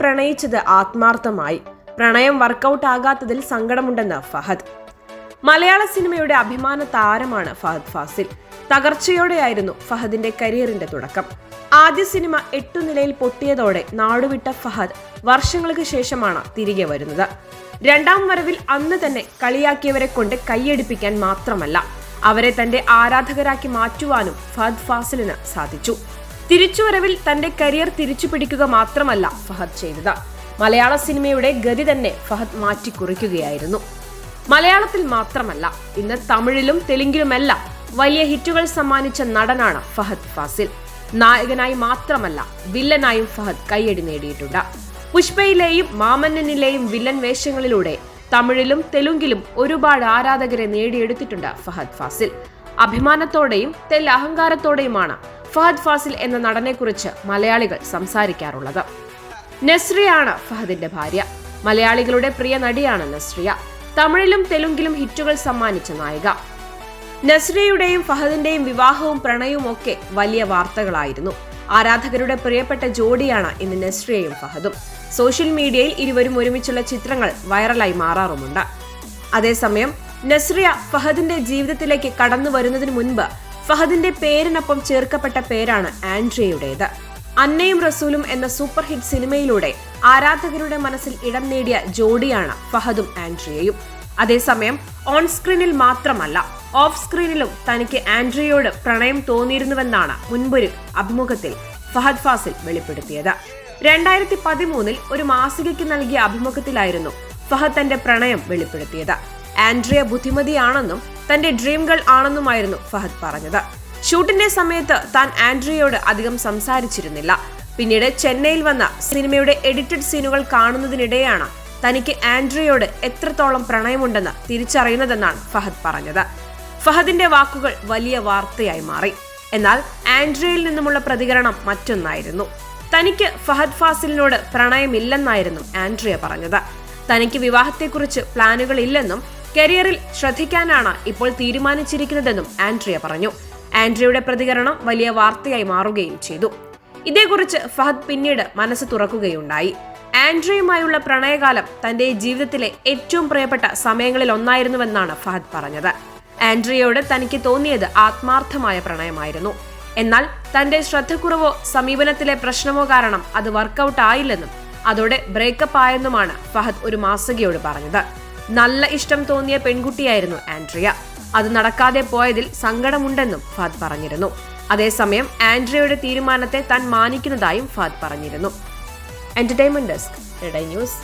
പ്രണയിച്ചത് ആത്മാർത്ഥമായി. പ്രണയം വർക്കൗട്ട് ആകാത്തതിൽ സങ്കടമുണ്ടെന്ന് ഫഹദ്. മലയാള സിനിമയുടെ അഭിമാന താരമാണ് ഫഹദ് ഫാസിൽ. തകർച്ചയോടെയായിരുന്നു ഫഹദിന്റെ കരിയറിന്റെ തുടക്കം. ആദ്യ സിനിമ എട്ടു നിലയിൽ പൊട്ടിയതോടെ നാടുവിട്ട ഫഹദ് വർഷങ്ങൾക്ക് ശേഷമാണ് തിരികെ വരുന്നത്. രണ്ടാം വരവിൽ അന്ന് തന്നെ കളിയാക്കിയവരെ കൊണ്ട് കൈയടിപ്പിക്കാൻ മാത്രമല്ല അവരെ തന്റെ ആരാധകരാക്കി മാറ്റുവാനും ഫഹദ് ഫാസിലിന് സാധിച്ചു. തിരിച്ചുവരവിൽ തന്റെ കരിയർ തിരിച്ചു പിടിക്കുക മാത്രമല്ല ഫഹദ് ചെയ്തത്. മലയാള സിനിമയുടെ ഗതി തന്നെ ഫഹദ് മാറ്റിക്കുറിക്കുകയായിരുന്നു. മലയാളത്തിൽ മാത്രമല്ല ഇന്ന് തമിഴിലും തെലുങ്കിലുമെല്ലാം വലിയ ഹിറ്റുകൾ സമ്മാനിച്ച നടനാണ് ഫഹദ് ഫാസിൽ. നായകനായി മാത്രമല്ല വില്ലനായും ഫഹദ് കയ്യടി നേടിയിട്ടുണ്ട്. പുഷ്പയിലെയും മാമന്നനിലെയും വില്ലൻ വേഷങ്ങളിലൂടെ തമിഴിലും തെലുങ്കിലും ഒരുപാട് ആരാധകരെ നേടിയെടുത്തിട്ടുണ്ട് ഫഹദ് ഫാസിൽ. അഭിമാനത്തോടെയും തെല്ലഹങ്കാരത്തോടെയുമാണ് ഫഹദ് ഫാസിൽ എന്ന നടനെക്കുറിച്ച് മലയാളികൾ സംസാരിക്കാറുള്ളത്. നസ്രിയാണ് ഫഹദിന്റെ ഭാര്യ. മലയാളികളുടെ പ്രിയ നടിയാണ് നസ്രിയ. തമിഴിലും തെലുങ്കിലും ഹിറ്റുകൾ സമ്മാനിച്ച നായിക. നസ്രിയയുടെയും ഫഹദിന്റെയും വിവാഹവും പ്രണയവും ഒക്കെ വലിയ വാർത്തകളായിരുന്നു. ആരാധകരുടെ പ്രിയപ്പെട്ട ജോഡിയാണ് ഇന്ന് നസ്രിയയും ഫഹദും. സോഷ്യൽ മീഡിയയിൽ ഇരുവരും ഒരുമിച്ചുള്ള ചിത്രങ്ങൾ വൈറലായി മാറാറുമുണ്ട്. അതേസമയം നസ്രിയ ഫഹദിന്റെ ജീവിതത്തിലേക്ക് കടന്നു വരുന്നതിന് മുൻപ് ഫഹദിന്റെ പേരിനൊപ്പം ചേർക്കപ്പെട്ട പേരാണ് ആൻഡ്രിയയുടേത് അന്നയും റസൂലും എന്ന സൂപ്പർ ഹിറ്റ് സിനിമയിലൂടെ ആരാധകരുടെ മനസ്സിൽ ഇടം നേടിയ ജോഡിയാണ് ഫഹദും ആൻഡ്രിയയും. അതേസമയം ഓൺ സ്ക്രീനിൽ മാത്രമല്ല ഓഫ് സ്ക്രീനിലും തനിക്ക് ആൻഡ്രിയയോട് പ്രണയം തോന്നിയിരുന്നുവെന്നാണ് മുൻപൊരു അഭിമുഖത്തിൽ ഫഹദ് ഫാസിൽ വെളിപ്പെടുത്തിയത്. രണ്ടായിരത്തി പതിമൂന്നിൽ ഒരു മാസികയ്ക്ക് നൽകിയ അഭിമുഖത്തിലായിരുന്നു ഫഹദ് തന്റെ പ്രണയം വെളിപ്പെടുത്തിയത്. ആൻഡ്രിയ ബുദ്ധിമതിയാണെന്നും തന്റെ ഡ്രീം ഗേൾ ആണെന്നുമായിരുന്നു ഫഹദ് പറഞ്ഞത്. ഷൂട്ടിന്റെ സമയത്ത് താൻ ആൻഡ്രിയയോട് അധികം സംസാരിച്ചിരുന്നില്ല. പിന്നീട് ചെന്നൈയിൽ വന്ന സിനിമയുടെ എഡിറ്റഡ് സീനുകൾ കാണുന്നതിനിടെയാണ് തനിക്ക് ആൻഡ്രിയോട് എത്രത്തോളം പ്രണയമുണ്ടെന്ന് തിരിച്ചറിയുന്നതെന്നാണ് ഫഹദ് പറഞ്ഞത്. ഫഹദിന്റെ വാക്കുകൾ വലിയ വാർത്തയായി മാറി. എന്നാൽ ആൻഡ്രിയയിൽ നിന്നുമുള്ള പ്രതികരണം മറ്റൊന്നായിരുന്നു. തനിക്ക് ഫഹദ് ഫാസിലിനോട് പ്രണയമില്ലെന്നായിരുന്നു ആൻഡ്രിയ പറഞ്ഞത്. തനിക്ക് വിവാഹത്തെക്കുറിച്ച് പ്ലാനുകൾ ഇല്ലെന്നും കരിയറിൽ ശ്രദ്ധിക്കാനാണ് ഇപ്പോൾ തീരുമാനിച്ചിരിക്കുന്നതെന്നും ആൻഡ്രിയ പറഞ്ഞു. ആൻഡ്രിയയുടെ പ്രതികരണം വലിയ വാർത്തയായി മാറുകയും ചെയ്തു. ഇതേക്കുറിച്ച് ഫഹദ് പിന്നീട് മനസ്സ് തുറക്കുകയുണ്ടായി. ആൻഡ്രിയുമായുള്ള പ്രണയകാലം തന്റെ ജീവിതത്തിലെ ഏറ്റവും പ്രിയപ്പെട്ട സമയങ്ങളിൽ ഒന്നായിരുന്നുവെന്നാണ് ഫഹദ് പറഞ്ഞത്. ആൻഡ്രിയയോട് തനിക്ക് തോന്നിയത് ആത്മാർത്ഥമായ പ്രണയമായിരുന്നു. എന്നാൽ തന്റെ ശ്രദ്ധക്കുറവോ സമീപനത്തിലെ പ്രശ്നമോ കാരണം അത് വർക്കൗട്ട് ആയില്ലെന്നും അതോടെ ബ്രേക്കപ്പ് ആയെന്നുമാണ് ഫഹദ് ഒരു മാസികയോട് പറഞ്ഞത്. നല്ല ഇഷ്ടം തോന്നിയ പെൺകുട്ടിയായിരുന്നു ആൻഡ്രിയ. അത് നടക്കാതെ പോയതിൽ സങ്കടമുണ്ടെന്നും ഫാദ് പറഞ്ഞിരുന്നു. അതേസമയം ആൻഡ്രിയയുടെ തീരുമാനത്തെ താൻ മാനിക്കുന്നതായും ഫാദ് പറഞ്ഞിരുന്നു. Entertainment desk news